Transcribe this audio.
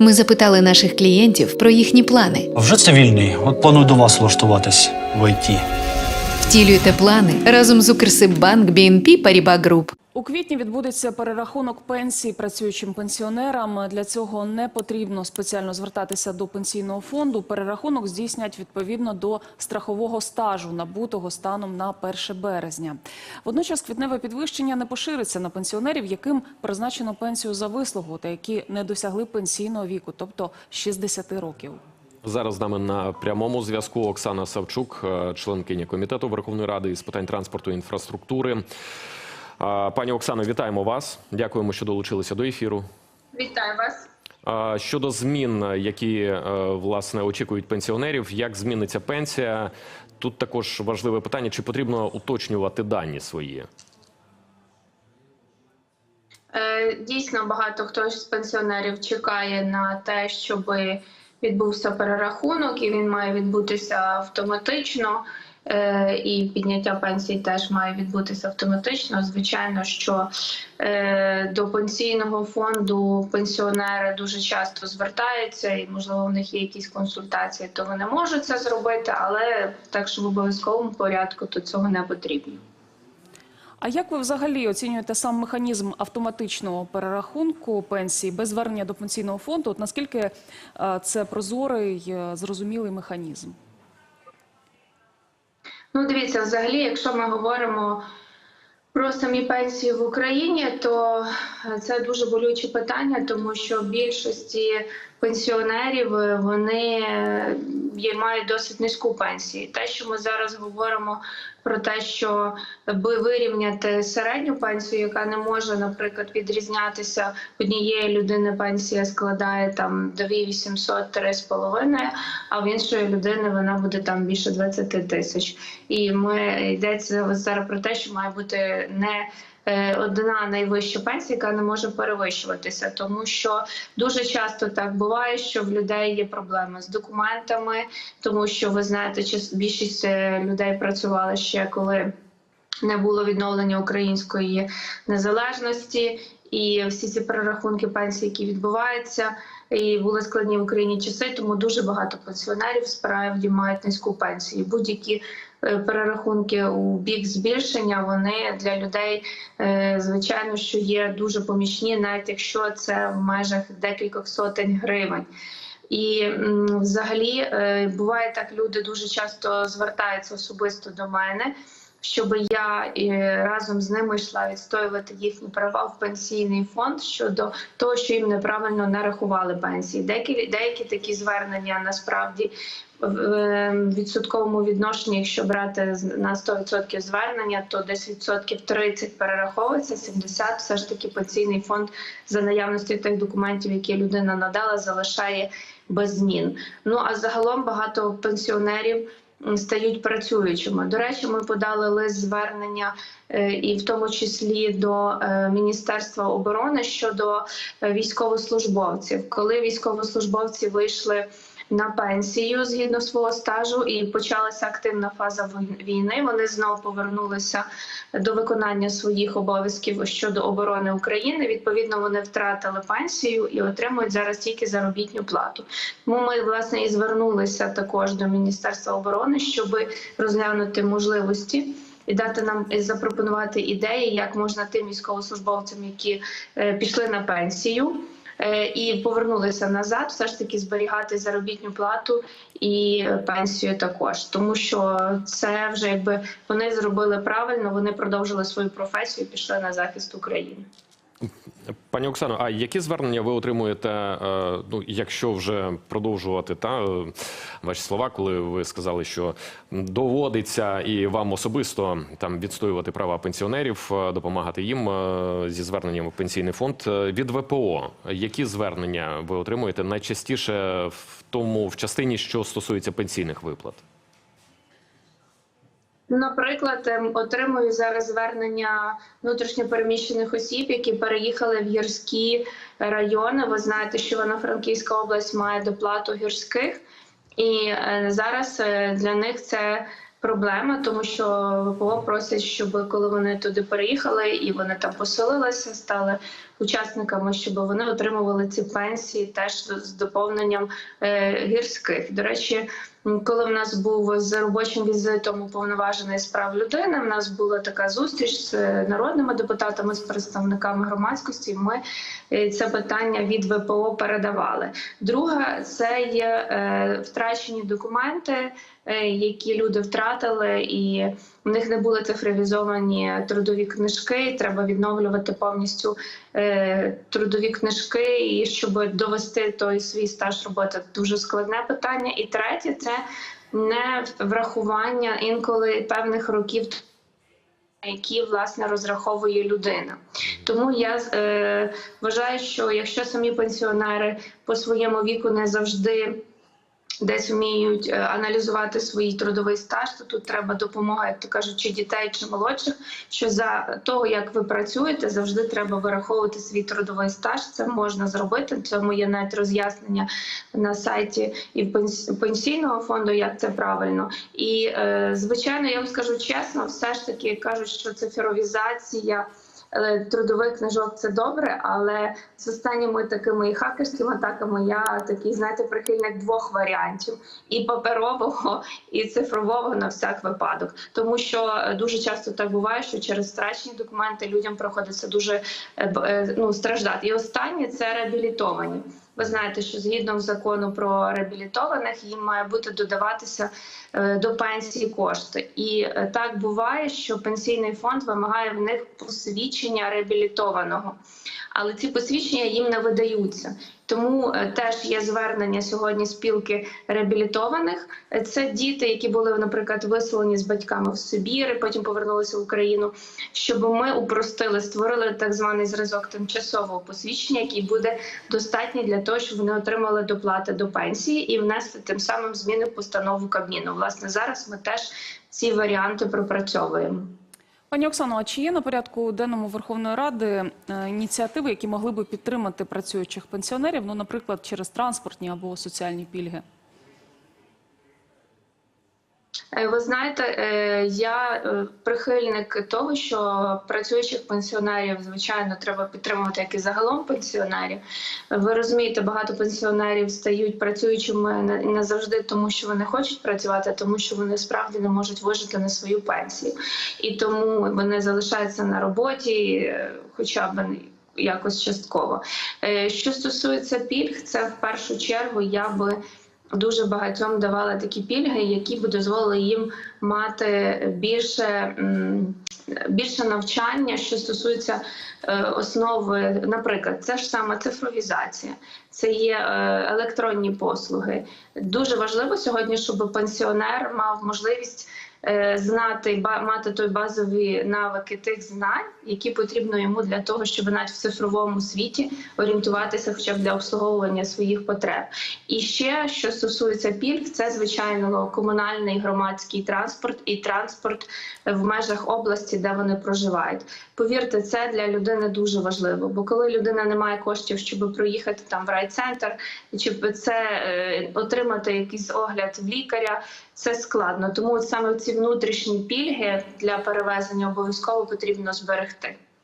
Ми запитали наших клієнтів про їхні плани. Вже цивільний, от планую до вас влаштуватись в ІТ. Втілюйте плани разом з Укрсиббанк BNP Paribas Group. У квітні відбудеться перерахунок пенсій працюючим пенсіонерам. Для цього не потрібно спеціально звертатися до пенсійного фонду. Перерахунок здійснять відповідно до страхового стажу, набутого станом на 1 березня. Водночас квітневе підвищення не пошириться на пенсіонерів, яким призначено пенсію за вислугу та які не досягли пенсійного віку, тобто 60 років. Зараз з нами на прямому зв'язку Оксана Савчук, е, членкиня комітету Верховної Ради із питань транспорту і інфраструктури. Пані Оксано, вітаємо вас. Дякуємо, що долучилися до ефіру. Вітаю вас. Щодо змін, які е, власне очікують пенсіонерів, як зміниться пенсія? Тут також важливе питання: чи потрібно уточнювати дані свої? Е, Дійсно, багато хто з пенсіонерів чекає на те, щоб відбувся перерахунок, і він має відбутися автоматично. Е, І підняття пенсій теж має відбутися автоматично. Звичайно, що е, до пенсійного фонду пенсіонери дуже часто звертаються, і можливо в них є якісь консультації, то вони можуть це зробити, але так, що в обов'язковому порядку, то цього не потрібно. А як ви взагалі оцінюєте сам механізм автоматичного перерахунку пенсій без звернення до пенсійного фонду? От наскільки е, це прозорий, зрозумілий механізм? Ну, дивіться, взагалі, якщо ми говоримо про самі пенсії в Україні, то це дуже болюче питання, тому що більшості пенсіонерів е, вони е, мають досить низьку пенсію. Те, що ми зараз говоримо про те, що би вирівняти середню пенсію, яка не може, наприклад, відрізнятися однієї людини пенсія складає там 2800 3,5, а в іншої людини вона буде там більше 20 тисяч. І ми йдеться зараз про те, що має бути не Одна найвища пенсія, яка не може перевищуватися, тому що дуже часто так буває, що в людей є проблеми з документами, тому що ви знаєте, більшість е, людей працювали ще коли не було відновлення української незалежності, і всі ці перерахунки пенсій, які відбуваються, і були складні в Україні часи, тому дуже багато пенсіонерів справді мають низьку пенсію. Будь-які е, перерахунки у бік збільшення вони для людей, е, звичайно, що є дуже помічні, навіть якщо це в межах декількох сотень гривень. І взагалі е, буває так, люди дуже часто звертаються особисто до мене, щоб я е, разом з ними йшла відстоювати їхні права в пенсійний фонд щодо того, що їм неправильно нарахували пенсії. Деякі деякі такі звернення насправді в е, відсотковому відношенні, якщо брати на 100% звернення, то десь відсотків 30 перераховується, 70 все ж таки пенсійний фонд за наявності тих документів, які людина надала, залишає без змін. Ну а загалом багато пенсіонерів стають працюючими. До речі, ми подали лист звернення е, і в тому числі до е, Міністерства оборони щодо е, військовослужбовців, коли військовослужбовці вийшли. На пенсію згідно свого стажу і почалася активна фаза війни. Вони знову повернулися до виконання своїх обов'язків щодо оборони України. Відповідно, вони втратили пенсію і отримують зараз тільки заробітну плату. Тому ми власне і звернулися також до Міністерства оборони, щоб розглянути можливості. І дати нам запропонувати ідеї, як можна тим військовослужбовцям, які е, пішли на пенсію і повернулися назад, все ж таки зберігати заробітну плату і е, пенсію також, тому що це вже якби вони зробили правильно, вони продовжили свою професію, і пішли на захист України. Пані Оксано, а які звернення ви отримуєте, е, ну якщо вже продовжувати та е, ваші слова, коли ви сказали, що доводиться і вам особисто там відстоювати права пенсіонерів, е, допомагати їм зі зверненням в пенсійний фонд від ВПО? Які звернення ви отримуєте найчастіше в тому в частині, що стосується пенсійних виплат? Наприклад, ем, отримую зараз звернення внутрішньопереміщених осіб, які переїхали в гірські райони. Ви знаєте, що Івано-Франківська область має доплату гірських, і е, зараз е, для них це проблема, тому що ВПО просять, щоб коли вони туди переїхали і вони там поселилися, стали учасниками, щоб вони отримували ці пенсії теж з доповненням е, гірських. До речі, коли в нас був з робочим візитом уповноважений з прав людини, в нас була така зустріч з народними депутатами, з представниками громадськості. Ми е, це питання від ВПО передавали. Друге, це є е, втрачені документи, які люди втратили, і в них не були цифровізовані трудові книжки. Треба відновлювати повністю е, трудові книжки, і щоб довести той свій стаж роботи. Дуже складне питання. І третє це не врахування інколи певних років. Які власне розраховує людина, тому я е, вважаю, що якщо самі пенсіонери по своєму віку не завжди десь вміють е, аналізувати свій трудовий стаж, то тут треба допомога, як то кажуть, чи дітей, чи молодших. Що за того, як ви працюєте, завжди треба вираховувати свій трудовий стаж. Це можна зробити. Цьому є навіть роз'яснення на сайті і пенсійного фонду, як це правильно. І е, звичайно, я вам скажу чесно, все ж таки кажуть, що цифровізація. Трудових книжок це добре, але з останніми такими хакерськими атаками я такий, знаєте, прихильник двох варіантів: і паперового, і цифрового на всяк випадок. Тому що е, дуже часто так буває, що через втрачені документи людям приходиться дуже е, е, ну, страждати. І останнє це реабілітовані. Ви знаєте, що згідно закону про реабілітованих їм має бути додаватися е, до пенсії кошти. І е, так буває, що пенсійний фонд вимагає в них посвідчення реабілітованого, але ці посвідчення їм не видаються. Тому е, теж є звернення сьогодні спілки реабілітованих. Це діти, які були, наприклад, виселені з батьками в Сибір, і потім повернулися в Україну. Щоб ми упростили, створили так званий зразок тимчасового посвідчення, який буде достатній для того, щоб вони отримали доплати до пенсії і внесли тим самим зміни в постанову Кабміну. Власне, зараз ми теж ці варіанти пропрацьовуємо. Пані Оксано, а чи є на порядку денному Верховної Ради е, ініціативи, які могли би підтримати працюючих пенсіонерів, ну, наприклад, через транспортні або соціальні пільги? Е, Ви знаєте, е, я е, прихильник того, що працюючих пенсіонерів, звичайно, треба підтримувати, як і загалом пенсіонерів. Ви розумієте, багато пенсіонерів стають працюючими не завжди тому, що вони хочуть працювати, а тому що вони справді не можуть вижити на свою пенсію, і тому вони залишаються на роботі, е, хоча б якось частково. Е, Що стосується пільг, це в першу чергу я би дуже багатьом давала такі пільги, які б дозволили їм мати більше. Більше навчання, що стосується е, основи, наприклад, це ж саме цифровізація, це є е, електронні послуги. Дуже важливо сьогодні, щоб пенсіонер мав можливість знати ба- мати той базові навики тих знань, які потрібно йому для того, щоб навіть в цифровому світі орієнтуватися, хоча б для обслуговування своїх потреб. І ще що стосується пільг, це звичайно комунальний громадський транспорт і транспорт в межах області, де вони проживають. Повірте, це для людини дуже важливо. Бо коли людина не має коштів, щоб проїхати там в райцентр, чи це е, отримати якийсь огляд в лікаря, це складно. Тому саме ці внутрішні пільги для перевезення обов'язково потрібно зберегти.